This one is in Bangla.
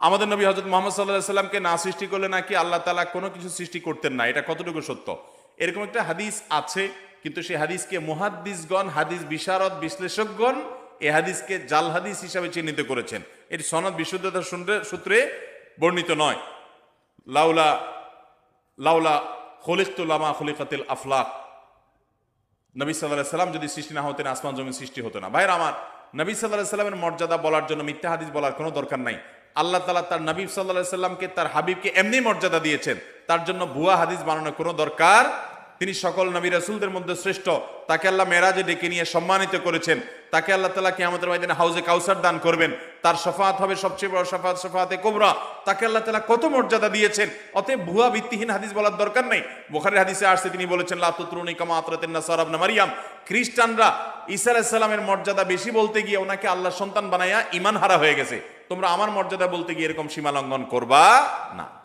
আমাদের নবী হজরত মোহাম্মদ সাল্লাহ সাল্লামকে না সৃষ্টি করলে নাকি আল্লাহ তালা কোনো কিছু সৃষ্টি করতেন না। এটা কতটুকু সত্য? এরকম একটা হাদিস আছে, কিন্তু সেই হাদিসকে মুহাদ্দিসগণ, হাদিস বিশারদ বিশ্লেষকগণ এ হাদিসকে জাল হাদিস হিসাবে চিহ্নিত করেছেন। এটি সনদ বিশুদ্ধতার সূত্রে- বর্ণিত নয়। লাউলা লাউলা খলিকতুল্লামা খলিকাতিল আফলাক। নবী সাল্লাহ সাল্লাম যদি সৃষ্টি না হতেন, আসমান জমিন সৃষ্টি হতো না। ভাইরা আমার, নবী সাল্লাহ সাল্লামের মর্যাদা বলার জন্য মিথ্যা হাদিস বলার কোনো দরকার নাই। আল্লাহ তালা তার নবী সাল্লা সাল্লামকে, তার হাবিবকে এমনি মর্যাদা দিয়েছেন। তার জন্য ভুয়া হাদিস বানানোর কোনো দরকার। তিনি সকল নবী রাসুলদের মধ্যে শ্রেষ্ঠ। তাকে আল্লাহ মেরাজে ডেকে নিয়ে সম্মানিত করেছেন। তাকে আল্লাহ তালা কি আমাদের ময়দানে হাউজে কাউসার দান করবেন। তার শফাত হবে সবচেয়ে বড় শফাত, শফাতে কোবরা। তাকে আল্লাহ তালা কত মর্যাদা দিয়েছেন। অতএব ভুয়া ভিত্তিহীন হাদিস বলার দরকার নেই। বোখারের হাদিসে আসছে, তিনি বলেছেন লাতুত্রুনি কামা আতরাতেন সরাব আবনা মারিয়াম। খ্রিস্টানরা ঈসা আলাইহিস সালামের মর্যাদা বেশি বলতে গিয়ে ওনাকে আল্লাহ সন্তান বানাইয়া ইমান হারা হয়ে গেছে। তোমরা আমার মর্যাদা বলতে গিয়ে এরকম সীমা লঙ্ঘন করবা না।